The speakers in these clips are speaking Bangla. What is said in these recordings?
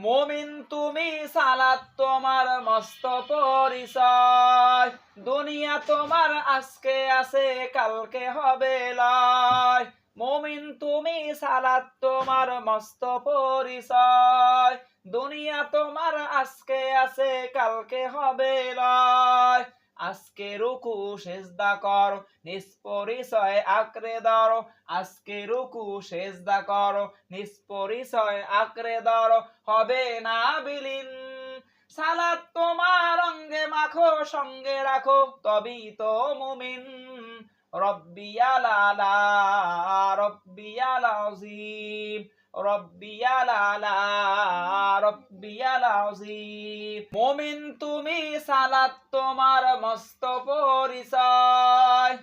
মুমিন, তুমি সালাত তোমার মস্ত পরিচয়। দুনিয়া তোমার, আজকে আছে, কালকে হবে লয়। মুমিন, তুমি সালাত তোমার মস্ত পরিচয়। দুনিয়া তোমার, আজকে আছে, কালকে হবে লয়। আজকে রুকু সেজদা কর, নিষ্পরিচয় আঁকড়ে ধরো। আজকে রুকু সেজদা কর, নিষ্পরিচয় আঁকড়ে ধরো। হবে না বিলীন, সালাদ তোমার অঙ্গে মাখো, সঙ্গে রাখো, তবেই তো মুমিন। রব্বিয়াল আজিম রব্বিয়ালালা রব্বিয়াল আজিম মুমিন তুমি সালাত তোমার মস্ত পরিচয়।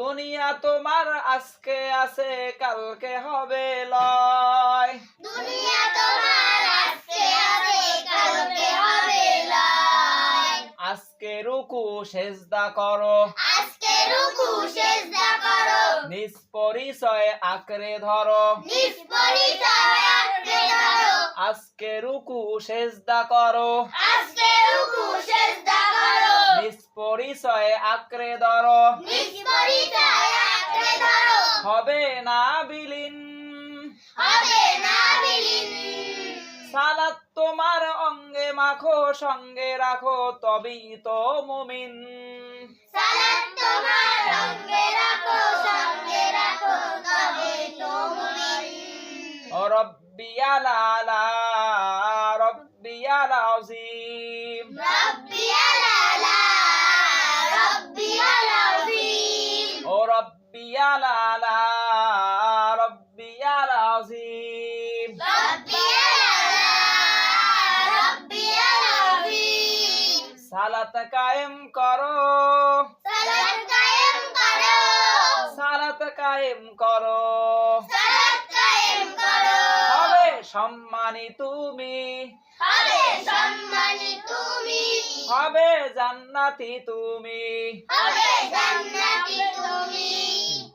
দুনিয়া তোমার আজকে আছে কালকে হবে লয়। রুকু সেজদা করো। আজকে রুকু সেজদা করো। নিষ্পরিচয় আঁকড়ে ধরো। নিষ্পরিচয় আঁকড়ে ধরো। আজকে রুকু সেজদা করো। আজকে রুকু সেজদা করো। নিষ্পরিচয় আঁকড়ে ধরো। নিষ্পরিচয় আঁকড়ে ধরো। হবে না বিলীন। হবে না বিলীন। সালাত তোমার অঙ্গে মাখো সঙ্গে রাখো তবেই তো মুমিন। সালাত তোমার সঙ্গে রাখো সঙ্গে রাখো তবে তো মুমিন। রব্বিয়াল আলা রব্বিয়াল আজিম রব্বি আলালা রব্বি আলাজিম ও রব্বিয়াল আলা রব্বিয়াল সালাত কায়েম করো। সালাত কায়েম করো। সালাত কায়েম করো। সালাত কায়েম করো। হবে সম্মানী তুমি। হবে সম্মানী তুমি। হবে জান্নাতি তুমি। হবে জান্নাতি তুমি।